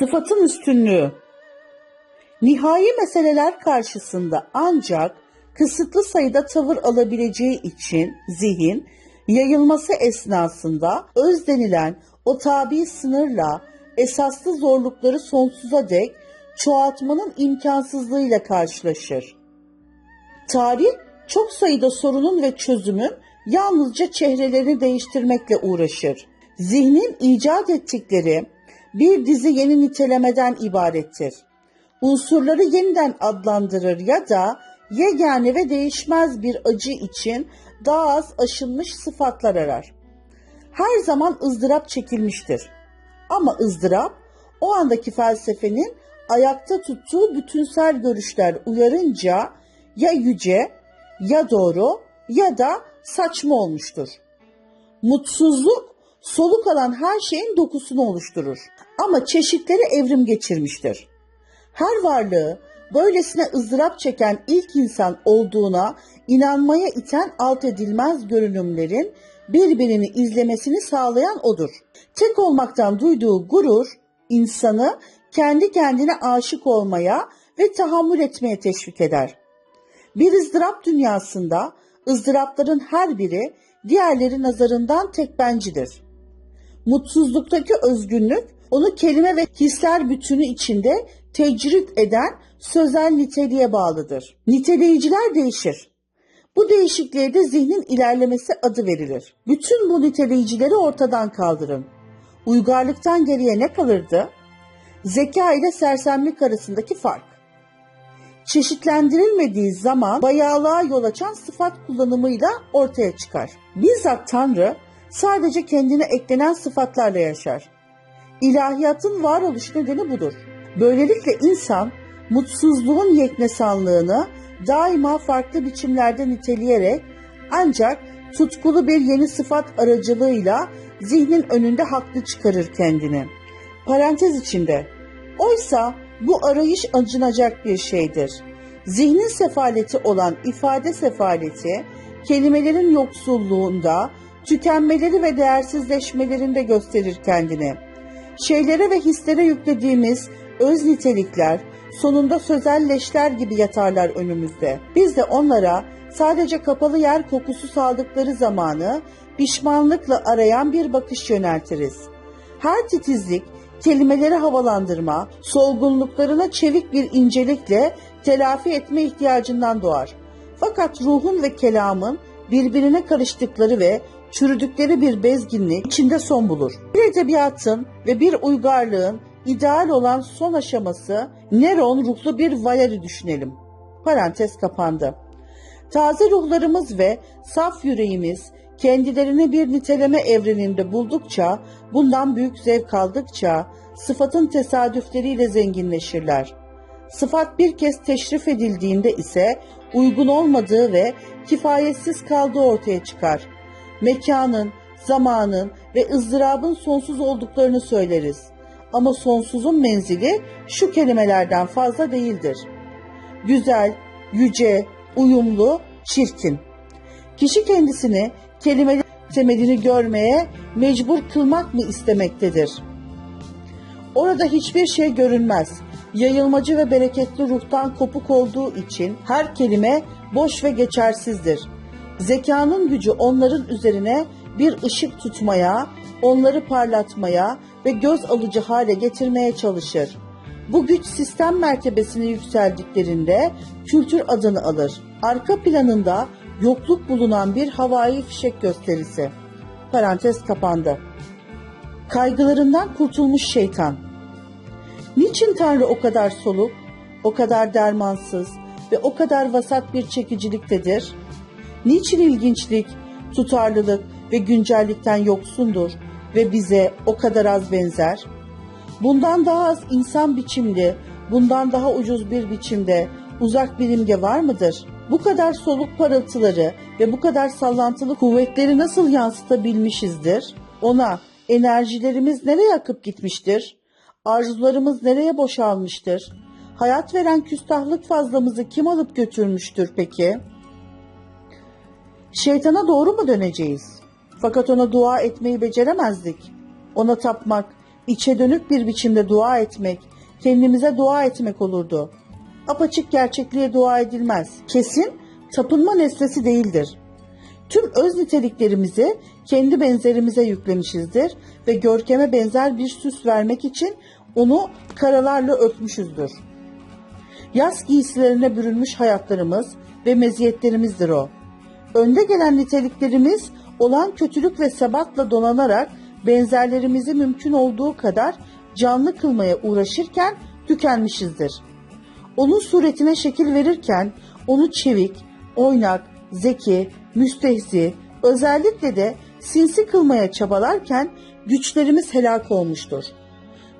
Sıfatın üstünlüğü. Nihai meseleler karşısında ancak kısıtlı sayıda tavır alabileceği için zihin yayılması esnasında öz denilen o tabi sınırla esaslı zorlukları sonsuza dek çoğaltmanın imkansızlığıyla karşılaşır. Tarih çok sayıda sorunun ve çözümün yalnızca çehrelerini değiştirmekle uğraşır. Zihnin icat ettikleri bir dizi yeni nitelemeden ibarettir. Unsurları yeniden adlandırır ya da yegane ve değişmez bir acı için daha az aşılmış sıfatlar arar. Her zaman ızdırap çekilmiştir. Ama ızdırap o andaki felsefenin ayakta tuttuğu bütünsel görüşler uyarınca ya yüce ya doğru ya da saçma olmuştur. Mutsuzluk soluk alan her şeyin dokusunu oluşturur. Ama çeşitleri evrim geçirmiştir. Her varlığı böylesine ızdırap çeken ilk insan olduğuna inanmaya iten alt edilmez görünümlerin birbirini izlemesini sağlayan odur. Tek olmaktan duyduğu gurur insanı kendi kendine aşık olmaya ve tahammül etmeye teşvik eder. Bir ızdırap dünyasında ızdırapların her biri diğerleri nazarından tekbencidir. Mutsuzluktaki özgünlük onu kelime ve hisler bütünü içinde tecrit eden sözel niteliğe bağlıdır. Niteleyiciler değişir. Bu değişikliğe de zihnin ilerlemesi adı verilir. Bütün bu niteleyicileri ortadan kaldırın. Uygarlıktan geriye ne kalırdı? Zeka ile sersemlik arasındaki fark. Çeşitlendirilmediği zaman bayağılığa yol açan sıfat kullanımıyla ortaya çıkar. Bizzat Tanrı sadece kendine eklenen sıfatlarla yaşar. İlahiyatın varoluş nedeni budur. Böylelikle insan mutsuzluğun yeknesanlığını daima farklı biçimlerde niteleyerek ancak tutkulu bir yeni sıfat aracılığıyla zihnin önünde haklı çıkarır kendini. Parantez içinde. Oysa bu arayış acınacak bir şeydir. Zihnin sefaleti olan ifade sefaleti, kelimelerin yoksulluğunda, tükenmeleri ve değersizleşmelerinde gösterir kendini. Şeylere ve hislere yüklediğimiz öz nitelikler sonunda sözelleşler gibi yatarlar önümüzde. Biz de onlara sadece kapalı yer kokusu saldıkları zamanı pişmanlıkla arayan bir bakış yöneltiriz. Her titizlik kelimeleri havalandırma, solgunluklarına çevik bir incelikle telafi etme ihtiyacından doğar. Fakat ruhun ve kelamın birbirine karıştıkları ve çürüdükleri bir bezginlik içinde son bulur. Bir edebiyatın ve bir uygarlığın ideal olan son aşaması Neron ruhlu bir Valeri düşünelim. Parantez kapandı. Taze ruhlarımız ve saf yüreğimiz kendilerini bir niteleme evreninde buldukça, bundan büyük zevk aldıkça sıfatın tesadüfleriyle zenginleşirler. Sıfat bir kez teşrif edildiğinde ise uygun olmadığı ve kifayetsiz kaldığı ortaya çıkar. Mekanın, zamanın ve ızdırabın sonsuz olduklarını söyleriz. Ama sonsuzun menzili şu kelimelerden fazla değildir. Güzel, yüce, uyumlu, çirkin. Kişi kendisini kelimelerin temelini görmeye mecbur kılmak mı istemektedir? Orada hiçbir şey görünmez. Yayılmacı ve bereketli ruhtan kopuk olduğu için her kelime boş ve geçersizdir. Zekanın gücü onların üzerine bir ışık tutmaya, onları parlatmaya ve göz alıcı hale getirmeye çalışır. Bu güç sistem mertebesine yükseldiklerinde kültür adını alır. Arka planında yokluk bulunan bir havai fişek gösterisi. Parantez kapandı. Kaygılarından kurtulmuş şeytan. Niçin Tanrı o kadar soluk, o kadar dermansız ve o kadar vasat bir çekiciliktedir? Niçin ilginçlik, tutarlılık ve güncellikten yoksundur ve bize o kadar az benzer? Bundan daha az insan biçimli, bundan daha ucuz bir biçimde uzak bir imge var mıdır?'' bu kadar soluk parıltıları ve bu kadar sallantılı kuvvetleri nasıl yansıtabilmişizdir? Ona enerjilerimiz nereye akıp gitmiştir? Arzularımız nereye boşalmıştır? Hayat veren küstahlık fazlamızı kim alıp götürmüştür peki? Şeytana doğru mu döneceğiz? Fakat ona dua etmeyi beceremezdik. Ona tapmak, içe dönük bir biçimde dua etmek, kendimize dua etmek olurdu. Apaçık gerçekliğe dua edilmez. Kesin tapınma nesnesi değildir. Tüm öz niteliklerimizi kendi benzerimize yüklemişizdir ve görkeme benzer bir süs vermek için onu karalarla örtmüşüzdür. Yaz giysilerine bürünmüş hayatlarımız ve meziyetlerimizdir o. Önde gelen niteliklerimiz olan kötülük ve sebatla donanarak benzerlerimizi mümkün olduğu kadar canlı kılmaya uğraşırken tükenmişizdir. Onun suretine şekil verirken onu çevik, oynak, zeki, müstehzi, özellikle de sinsi kılmaya çabalarken güçlerimiz helak olmuştur.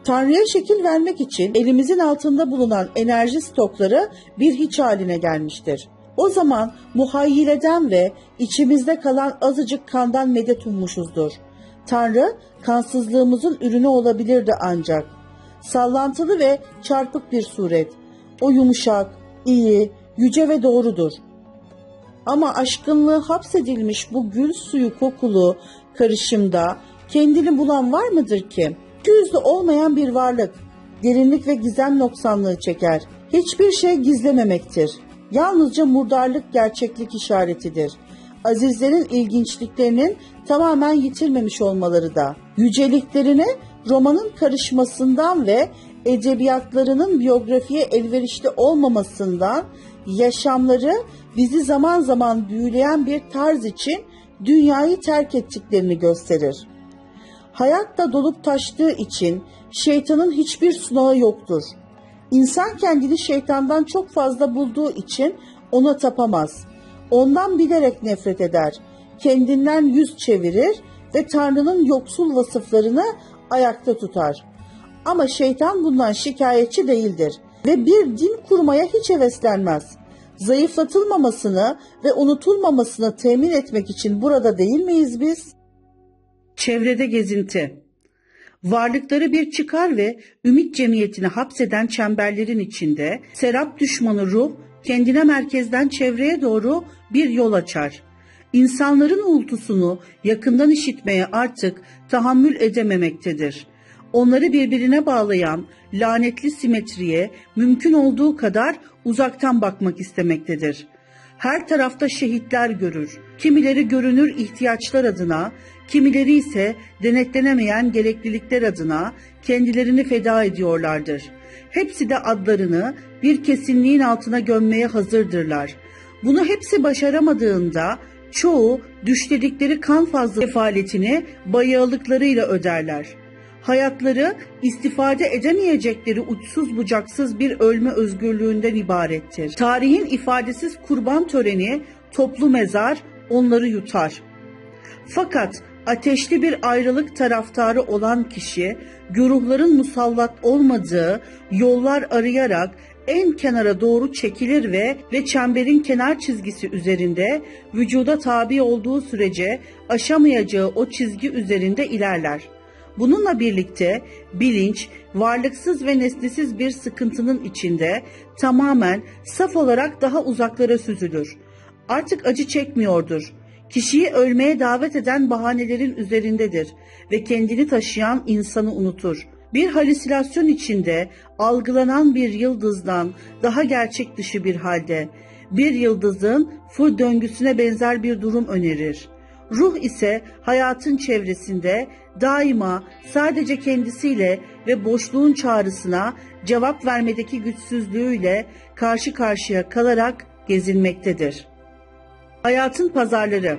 Tanrı'ya şekil vermek için elimizin altında bulunan enerji stokları bir hiç haline gelmiştir. O zaman muhayyileden ve içimizde kalan azıcık kandan medet ummuşuzdur. Tanrı kansızlığımızın ürünü olabilirdi ancak. Sallantılı ve çarpık bir suret. O yumuşak, iyi, yüce ve doğrudur. Ama aşkınlığı hapsedilmiş bu gül suyu kokulu karışımda kendini bulan var mıdır ki? Yüzlü olmayan bir varlık, derinlik ve gizem noksanlığı çeker. Hiçbir şey gizlememektir. Yalnızca murdarlık gerçeklik işaretidir. Azizlerin ilginçliklerinin tamamen yitilmemiş olmaları da. Yüceliklerini romanın karışmasından ve edebiyatlarının biyografiye elverişli olmamasından yaşamları bizi zaman zaman büyüleyen bir tarz için dünyayı terk ettiklerini gösterir. Hayat da dolup taştığı için şeytanın hiçbir sunağı yoktur. İnsan kendini şeytandan çok fazla bulduğu için ona tapamaz. Ondan bilerek nefret eder. Kendinden yüz çevirir ve Tanrı'nın yoksul vasıflarını ayakta tutar. Ama şeytan bundan şikayetçi değildir ve bir din kurmaya hiç heveslenmez. Zayıflatılmamasını ve unutulmamasını temin etmek için burada değil miyiz biz? Çevrede gezinti Varlıkları bir çıkar ve ümit cemiyetini hapseden çemberlerin içinde serap düşmanı ruh kendine merkezden çevreye doğru bir yol açar. İnsanların uğultusunu yakından işitmeye artık tahammül edememektedir. Onları birbirine bağlayan lanetli simetriye mümkün olduğu kadar uzaktan bakmak istemektedir. Her tarafta şehitler görür. Kimileri görünür ihtiyaçlar adına, kimileri ise denetlenemeyen gereklilikler adına kendilerini feda ediyorlardır. Hepsi de adlarını bir kesinliğin altına gömmeye hazırdırlar. Bunu hepsi başaramadığında çoğu düşledikleri kan fazla sefaletini bayağılıklarıyla öderler. Hayatları istifade edemeyecekleri uçsuz bucaksız bir ölme özgürlüğünden ibarettir. Tarihin ifadesiz kurban töreni, toplu mezar onları yutar. Fakat ateşli bir ayrılık taraftarı olan kişi, güruhların musallat olmadığı yollar arayarak en kenara doğru çekilir ve ve çemberin kenar çizgisi üzerinde vücuda tabi olduğu sürece aşamayacağı o çizgi üzerinde ilerler. Bununla birlikte bilinç varlıksız ve nesnesiz bir sıkıntının içinde tamamen saf olarak daha uzaklara süzülür. Artık acı çekmiyordur. Kişiyi ölmeye davet eden bahanelerin üzerindedir ve kendini taşıyan insanı unutur. Bir halüsinasyon içinde algılanan bir yıldızdan daha gerçek dışı bir halde bir yıldızın fır döngüsüne benzer bir durum önerir. Ruh ise hayatın çevresinde daima sadece kendisiyle ve boşluğun çağrısına cevap vermedeki güçsüzlüğüyle karşı karşıya kalarak gezinmektedir. Hayatın pazarları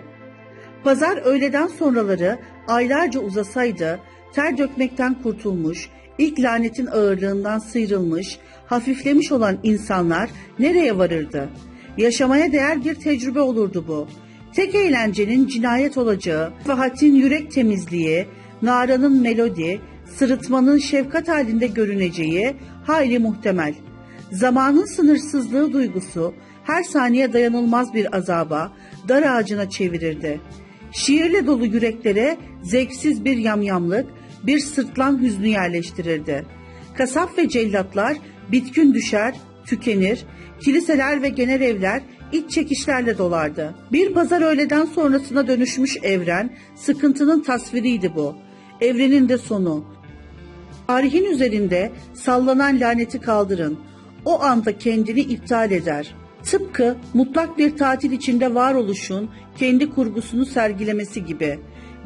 Pazar öğleden sonraları aylarca uzasaydı ter dökmekten kurtulmuş, ilk lanetin ağırlığından sıyrılmış, hafiflemiş olan insanlar nereye varırdı? Yaşamaya değer bir tecrübe olurdu bu. Tek eğlencenin cinayet olacağı, fahatin yürek temizliği, naranın melodi, sırıtmanın şefkat halinde görüneceği hayli muhtemel. Zamanın sınırsızlığı duygusu her saniye dayanılmaz bir azaba, dar ağacına çevirirdi. Şiirle dolu yüreklere zevksiz bir yamyamlık, bir sırtlan hüznü yerleştirirdi. Kasap ve cellatlar bitkün düşer, tükenir, kiliseler ve genel evler iç çekişlerle dolardı. Bir pazar öğleden sonrasına dönüşmüş evren, sıkıntının tasviriydi bu. Evrenin de sonu. Tarihin üzerinde sallanan laneti kaldırın. O anda kendini iptal eder. Tıpkı mutlak bir tatil içinde varoluşun kendi kurgusunu sergilemesi gibi.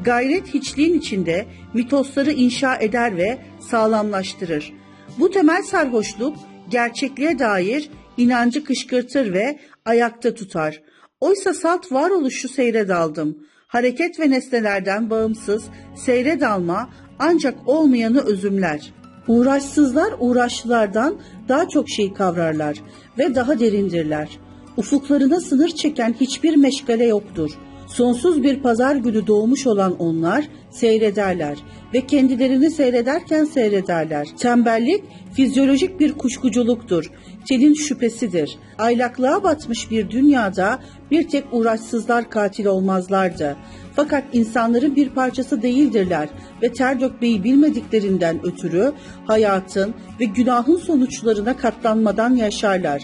Gayret hiçliğin içinde mitosları inşa eder ve sağlamlaştırır. Bu temel sarhoşluk gerçekliğe dair inancı kışkırtır ve ayakta tutar. Oysa salt varoluşu seyre daldım. Hareket ve nesnelerden bağımsız seyre dalma ancak olmayanı özümler. Uğraşsızlar uğraşlılardan daha çok şey kavrarlar ve daha derindirler. Ufuklarına sınır çeken hiçbir meşgale yoktur. Sonsuz bir pazar günü doğmuş olan onlar seyrederler ve kendilerini seyrederken seyrederler. Tembellik fizyolojik bir kuşkuculuktur. Telin şüphesidir. Aylaklığa batmış bir dünyada bir tek uğraşsızlar katil olmazlardı. Fakat insanların bir parçası değildirler ve ter dökmeyi bilmediklerinden ötürü hayatın ve günahın sonuçlarına katlanmadan yaşarlar.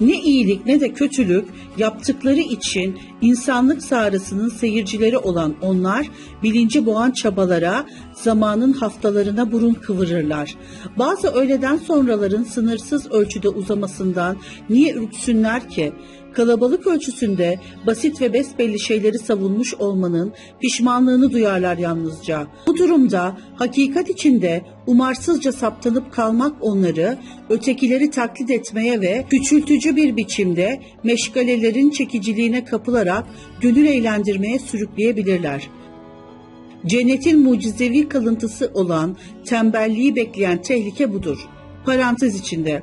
Ne iyilik ne de kötülük yaptıkları için insanlık sahasının seyircileri olan onlar bilinci boğan çabalara, zamanın haftalarına burun kıvırırlar. Bazı öğleden sonraların sınırsız ölçüde uzamasından niye ürksünler ki? Kalabalık ölçüsünde basit ve besbelli şeyleri savunmuş olmanın pişmanlığını duyarlar yalnızca. Bu durumda hakikat içinde umarsızca saptanıp kalmak onları ötekileri taklit etmeye ve küçültücü bir biçimde meşgalelerin çekiciliğine kapılarak gönül eğlendirmeye sürükleyebilirler. Cennetin mucizevi kalıntısı olan tembelliği bekleyen tehlike budur. Parantez içinde.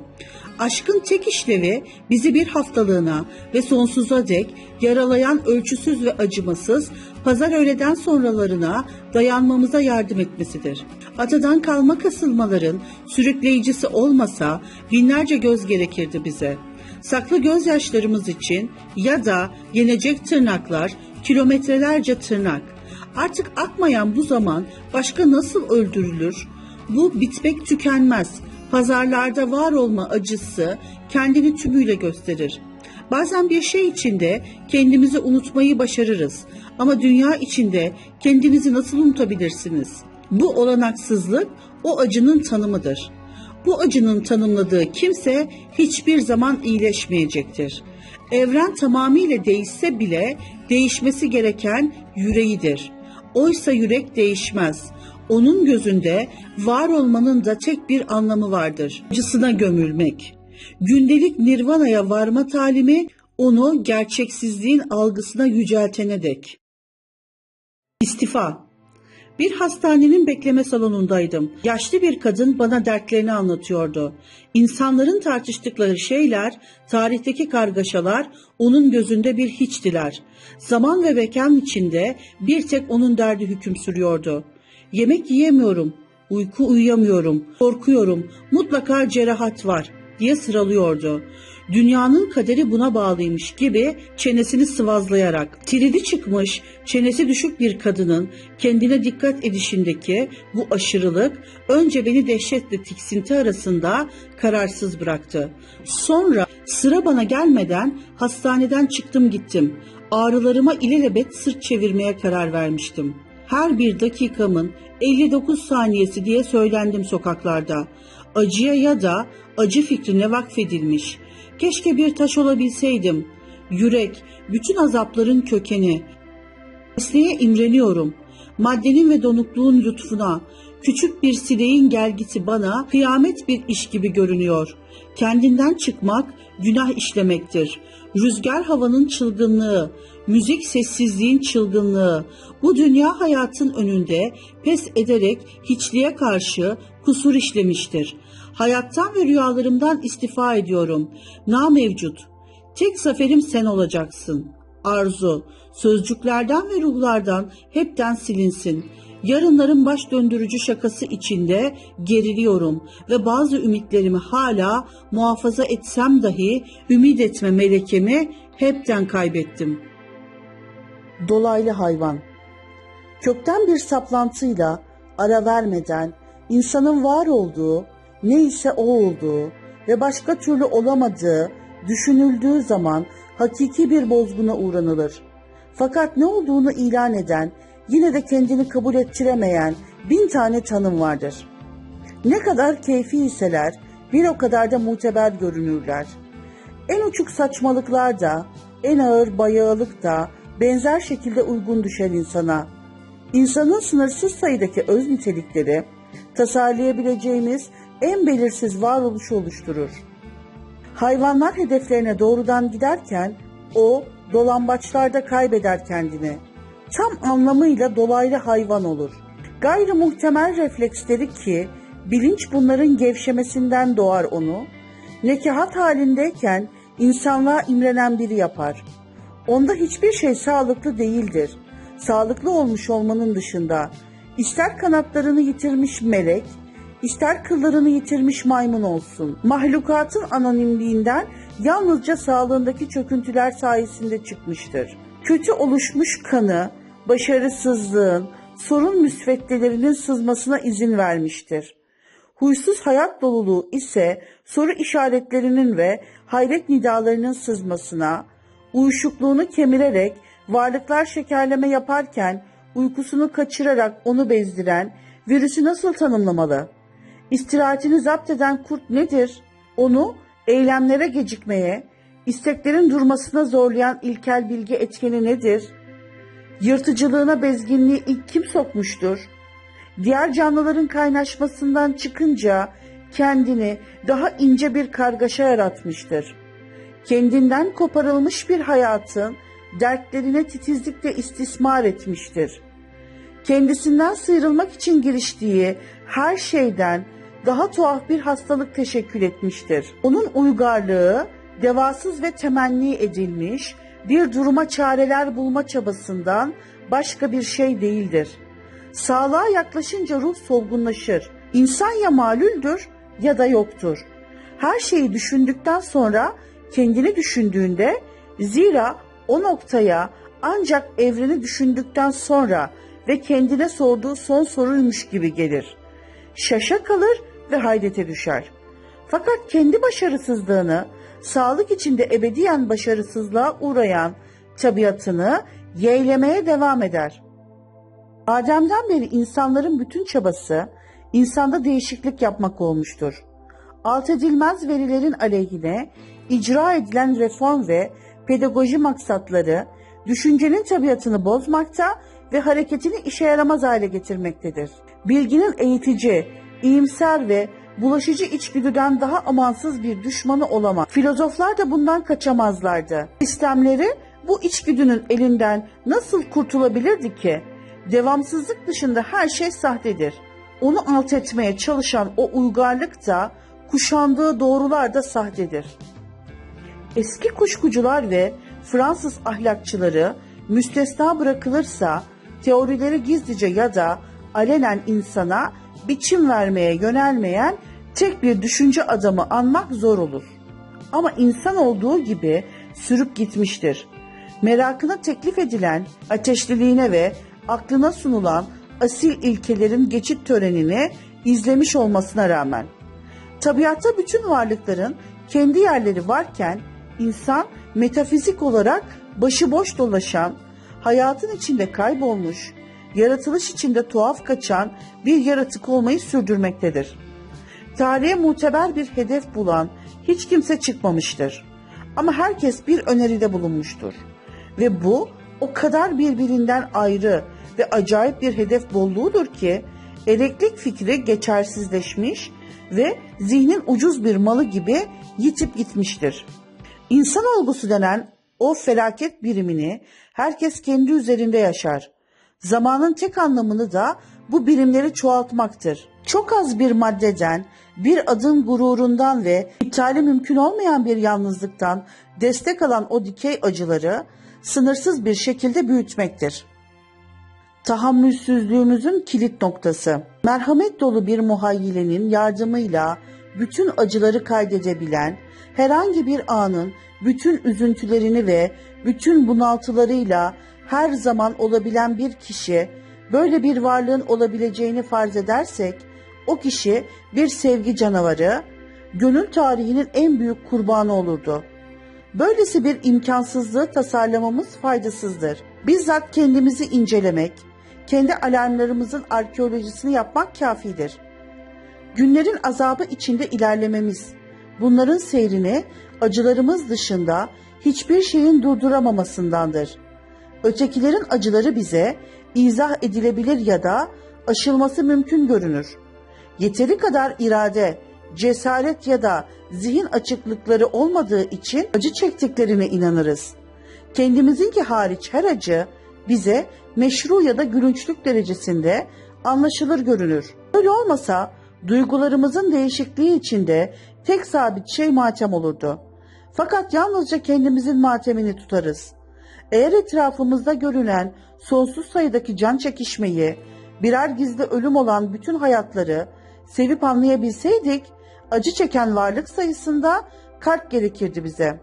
Aşkın tek işlevi bizi bir haftalığına ve sonsuza dek yaralayan ölçüsüz ve acımasız pazar öğleden sonralarına dayanmamıza yardım etmesidir. Atadan kalma kasılmaların sürükleyicisi olmasa binlerce göz gerekirdi bize. Saklı gözyaşlarımız için ya da yenecek tırnaklar, kilometrelerce tırnak. Artık akmayan bu zaman başka nasıl öldürülür? Bu bitmek tükenmez. Pazarlarda var olma acısı kendini tümüyle gösterir. Bazen bir şey içinde kendimizi unutmayı başarırız. Ama dünya içinde kendinizi nasıl unutabilirsiniz? Bu olanaksızlık o acının tanımıdır. Bu acının tanımladığı kimse hiçbir zaman iyileşmeyecektir. Evren tamamıyla değişse bile değişmesi gereken yüreğidir. Oysa yürek değişmez. Onun gözünde var olmanın da tek bir anlamı vardır. Acısına gömülmek. Gündelik nirvanaya varma talimi onu gerçeksizliğin algısına yüceltene dek. İstifa bir hastanenin bekleme salonundaydım. Yaşlı bir kadın bana dertlerini anlatıyordu. İnsanların tartıştıkları şeyler, tarihteki kargaşalar onun gözünde bir hiçtiler. Zaman ve mekan içinde bir tek onun derdi hüküm sürüyordu. Yemek yiyemiyorum, uyku uyuyamıyorum, korkuyorum, mutlaka cerahat var diye sıralıyordu. Dünyanın kaderi buna bağlıymış gibi çenesini sıvazlayarak tridi çıkmış, çenesi düşük bir kadının kendine dikkat edişindeki bu aşırılık önce beni dehşetle tiksinti arasında kararsız bıraktı. Sonra sıra bana gelmeden hastaneden çıktım gittim. Ağrılarıma ilelebet sırt çevirmeye karar vermiştim. Her bir dakikamın 59 saniyesi diye söylendim sokaklarda. Acıya ya da acı fikrine vakfedilmiş. Keşke bir taş olabilseydim. Yürek, bütün azapların kökeni. Mesleğe imreniyorum. Maddenin ve donukluğun lütfuna, küçük bir sileğin gelgisi bana kıyamet bir iş gibi görünüyor. Kendinden çıkmak günah işlemektir. Rüzgar havanın çılgınlığı, müzik sessizliğin çılgınlığı, bu dünya hayatın önünde pes ederek hiçliğe karşı kusur işlemiştir. Hayattan ve rüyalarımdan istifa ediyorum. Na mevcut. Tek zaferim sen olacaksın. Arzu, sözcüklerden ve ruhlardan hepten silinsin. Yarınların baş döndürücü şakası içinde geriliyorum ve bazı ümitlerimi hala muhafaza etsem dahi ümit etme melekemi hepten kaybettim. Dolaylı hayvan Kökten bir saplantıyla ara vermeden insanın var olduğu, ne ise o olduğu ve başka türlü olamadığı düşünüldüğü zaman hakiki bir bozguna uğranılır. Fakat ne olduğunu ilan eden, yine de kendini kabul ettiremeyen bin tane tanım vardır. Ne kadar keyfi iseler bir o kadar da muteber görünürler. En uçuk saçmalıklar da, en ağır bayağılık da benzer şekilde uygun düşer insana. İnsanın sınırsız sayıdaki öz nitelikleri tasarlayabileceğimiz en belirsiz varoluşu oluşturur. Hayvanlar hedeflerine doğrudan giderken o dolambaçlarda kaybeder kendini. Tam anlamıyla dolaylı hayvan olur. Gayrı muhtemel refleksleri ki bilinç bunların gevşemesinden doğar onu, nekahat halindeyken insanlığa imrenen biri yapar. Onda hiçbir şey sağlıklı değildir. Sağlıklı olmuş olmanın dışında ister kanatlarını yitirmiş melek, ister kıllarını yitirmiş maymun olsun. Mahlukatın anonimliğinden yalnızca sağlığındaki çöküntüler sayesinde çıkmıştır. Kötü oluşmuş kanı, başarısızlığın, sorun müsveddelerinin sızmasına izin vermiştir. Huysuz hayat doluluğu ise soru işaretlerinin ve hayret nidalarının sızmasına, uyuşukluğunu kemirerek varlıklar şekerleme yaparken uykusunu kaçırarak onu bezdiren virüsü nasıl tanımlamalı? İstirahatini zapt eden kurt nedir? Onu eylemlere gecikmeye, isteklerin durmasına zorlayan ilkel bilgi etkeni nedir? Yırtıcılığına bezginliği ilk kim sokmuştur? Diğer canlıların kaynaşmasından çıkınca kendini daha ince bir kargaşa yaratmıştır. Kendinden koparılmış bir hayatın dertlerine titizlikle istismar etmiştir. Kendisinden sıyrılmak için giriştiği her şeyden daha tuhaf bir hastalık teşekkül etmiştir. Onun uygarlığı devasız ve temenni edilmiş bir duruma çareler bulma çabasından başka bir şey değildir. Sağlığa yaklaşınca ruh solgunlaşır. İnsan ya malüldür ya da yoktur. Her şeyi düşündükten sonra kendini düşündüğünde zira o noktaya ancak evreni düşündükten sonra ve kendine sorduğu son soruymuş gibi gelir. Şaşa kalır ve hayrete düşer. Fakat kendi başarısızlığını, sağlık içinde ebediyen başarısızlığa uğrayan tabiatını yeğlemeye devam eder. Adem'den beri insanların bütün çabası insanda değişiklik yapmak olmuştur. Alt edilmez verilerin aleyhine icra edilen reform ve pedagoji maksatları düşüncenin tabiatını bozmakta ve hareketini işe yaramaz hale getirmektedir. Bilginin eğitici, iyimser ve bulaşıcı içgüdüden daha amansız bir düşmanı olamaz. Filozoflar da bundan kaçamazlardı. Sistemleri bu içgüdünün elinden nasıl kurtulabilirdi ki? Devamsızlık dışında her şey sahtedir. Onu alt etmeye çalışan o uygarlık da kuşandığı doğrular da sahtedir. Eski kuşkucular ve Fransız ahlakçıları müstesna bırakılırsa teorileri gizlice ya da alenen insana biçim vermeye yönelmeyen tek bir düşünce adamı anmak zor olur. Ama insan olduğu gibi sürüp gitmiştir. Merakına teklif edilen ateşliliğine ve aklına sunulan asil ilkelerin geçit törenini izlemiş olmasına rağmen. Tabiatta bütün varlıkların kendi yerleri varken insan metafizik olarak başıboş dolaşan, hayatın içinde kaybolmuş, yaratılış içinde tuhaf kaçan bir yaratık olmayı sürdürmektedir. Tarihe muteber bir hedef bulan hiç kimse çıkmamıştır. Ama herkes bir öneride bulunmuştur. Ve bu o kadar birbirinden ayrı ve acayip bir hedef bolluğudur ki eleklik fikri geçersizleşmiş ve zihnin ucuz bir malı gibi yitip gitmiştir. İnsan olgusu denen o felaket birimini herkes kendi üzerinde yaşar. Zamanın tek anlamını da bu birimleri çoğaltmaktır. Çok az bir maddeden, bir adın gururundan ve iptali mümkün olmayan bir yalnızlıktan destek alan o dikey acıları sınırsız bir şekilde büyütmektir. Tahammülsüzlüğümüzün kilit noktası. Merhamet dolu bir muhayyilenin yardımıyla bütün acıları kaydedebilen, herhangi bir anın bütün üzüntülerini ve bütün bunaltılarıyla her zaman olabilen bir kişi böyle bir varlığın olabileceğini farz edersek o kişi bir sevgi canavarı, gönül tarihinin en büyük kurbanı olurdu. Böylesi bir imkansızlığı tasarlamamız faydasızdır. Bizzat kendimizi incelemek, kendi alarmlarımızın arkeolojisini yapmak kafidir. Günlerin azabı içinde ilerlememiz, bunların seyrini acılarımız dışında hiçbir şeyin durduramamasındandır. Ötekilerin acıları bize izah edilebilir ya da aşılması mümkün görünür. Yeteri kadar irade, cesaret ya da zihin açıklıkları olmadığı için acı çektiklerine inanırız. Kendimizinki hariç her acı bize meşru ya da gülünçlük derecesinde anlaşılır görünür. Öyle olmasa duygularımızın değişikliği içinde tek sabit şey matem olurdu. Fakat yalnızca kendimizin matemini tutarız. Eğer etrafımızda görünen sonsuz sayıdaki can çekişmeyi, birer gizli ölüm olan bütün hayatları sevip anlayabilseydik, acı çeken varlık sayısında kalp gerekirdi bize.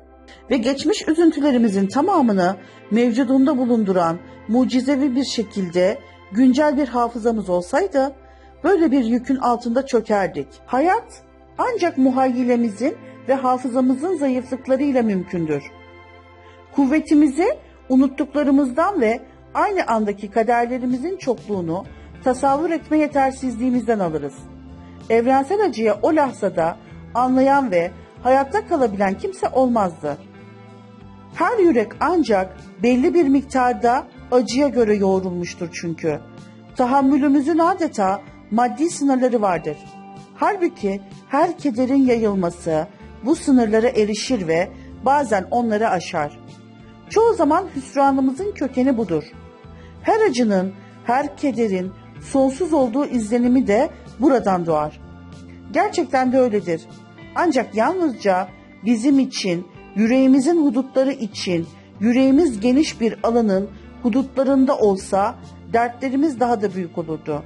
Ve geçmiş üzüntülerimizin tamamını mevcudunda bulunduran mucizevi bir şekilde güncel bir hafızamız olsaydı, böyle bir yükün altında çökerdik. Hayat ancak muhayyilemizin ve hafızamızın zayıflıklarıyla mümkündür. Kuvvetimizi unuttuklarımızdan ve aynı andaki kaderlerimizin çokluğunu tasavvur etme yetersizliğimizden alırız. Evrensel acıya o lahzada anlayan ve hayatta kalabilen kimse olmazdı. Her yürek ancak belli bir miktarda acıya göre yoğrulmuştur çünkü. Tahammülümüzün adeta maddi sınırları vardır. Halbuki her kederin yayılması bu sınırlara erişir ve bazen onları aşar. Çoğu zaman hüsranımızın kökeni budur. Her acının, her kederin sonsuz olduğu izlenimi de buradan doğar. Gerçekten de öyledir. Ancak yalnızca bizim için, yüreğimizin hudutları için, yüreğimiz geniş bir alanın hudutlarında olsa dertlerimiz daha da büyük olurdu.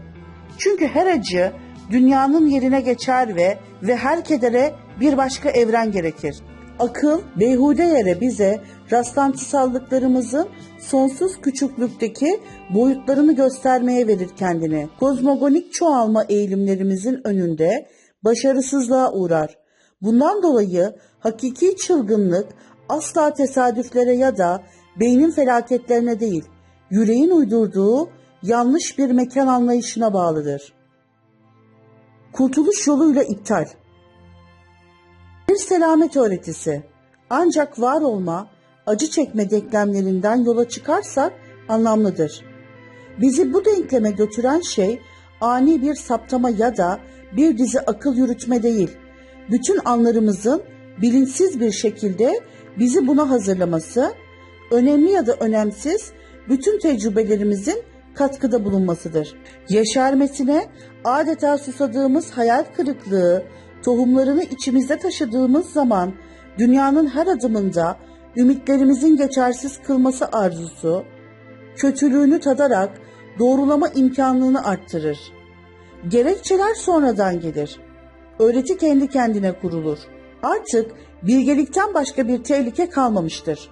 Çünkü her acı dünyanın yerine geçer ve ve her kedere bir başka evren gerekir. Akıl beyhude yere bize rastlantısallıklarımızın sonsuz küçüklükteki boyutlarını göstermeye verir kendini. Kozmogonik çoğalma eğilimlerimizin önünde başarısızlığa uğrar. Bundan dolayı hakiki çılgınlık asla tesadüflere ya da beynin felaketlerine değil, yüreğin uydurduğu yanlış bir mekan anlayışına bağlıdır. Kurtuluş yoluyla iptal. Bir selamet öğretisi. Ancak var olma, acı çekme denklemlerinden yola çıkarsak anlamlıdır. Bizi bu denkleme götüren şey ani bir saptama ya da bir dizi akıl yürütme değil. Bütün anlarımızın bilinçsiz bir şekilde bizi buna hazırlaması, önemli ya da önemsiz bütün tecrübelerimizin katkıda bulunmasıdır. Yeşermesine adeta susadığımız hayal kırıklığı, tohumlarını içimizde taşıdığımız zaman dünyanın her adımında ümitlerimizin geçersiz kılması arzusu, kötülüğünü tadarak doğrulama imkanlığını arttırır. Gerekçeler sonradan gelir. Öğreti kendi kendine kurulur. Artık bilgelikten başka bir tehlike kalmamıştır.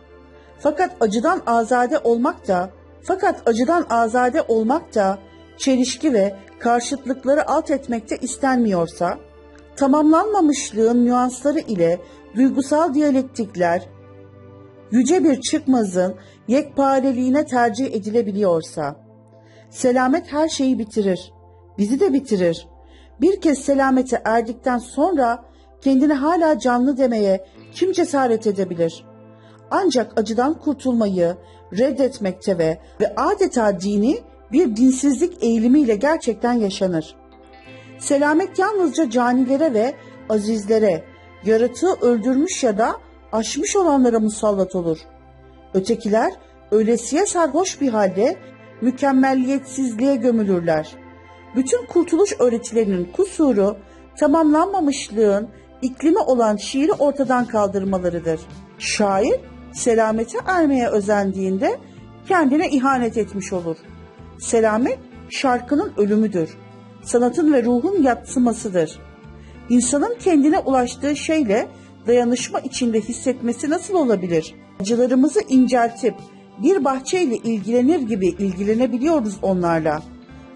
Fakat acıdan azade olmak da, fakat acıdan azade olmak da çelişki ve karşıtlıkları alt etmekte istenmiyorsa, tamamlanmamışlığın nüansları ile duygusal diyalektikler, yüce bir çıkmazın yekpareliğine tercih edilebiliyorsa, selamet her şeyi bitirir, bizi de bitirir. Bir kez selamete erdikten sonra kendini hala canlı demeye kim cesaret edebilir? Ancak acıdan kurtulmayı reddetmekte ve ve adeta dini bir dinsizlik eğilimiyle gerçekten yaşanır. Selamet yalnızca canilere ve azizlere, yaratığı öldürmüş ya da aşmış olanlara musallat olur. Ötekiler öylesiye sarhoş bir halde mükemmelliyetsizliğe gömülürler. Bütün kurtuluş öğretilerinin kusuru tamamlanmamışlığın iklimi olan şiiri ortadan kaldırmalarıdır. Şair selamete ermeye özendiğinde kendine ihanet etmiş olur. Selamet şarkının ölümüdür. Sanatın ve ruhun yatsımasıdır. İnsanın kendine ulaştığı şeyle dayanışma içinde hissetmesi nasıl olabilir? Acılarımızı inceltip bir bahçeyle ilgilenir gibi ilgilenebiliyoruz onlarla.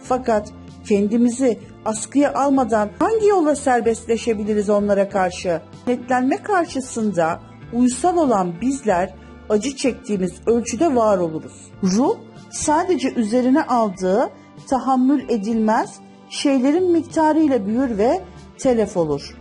Fakat kendimizi askıya almadan hangi yola serbestleşebiliriz onlara karşı? Netlenme karşısında uysal olan bizler acı çektiğimiz ölçüde var oluruz. Ruh sadece üzerine aldığı tahammül edilmez şeylerin miktarıyla büyür ve telef olur.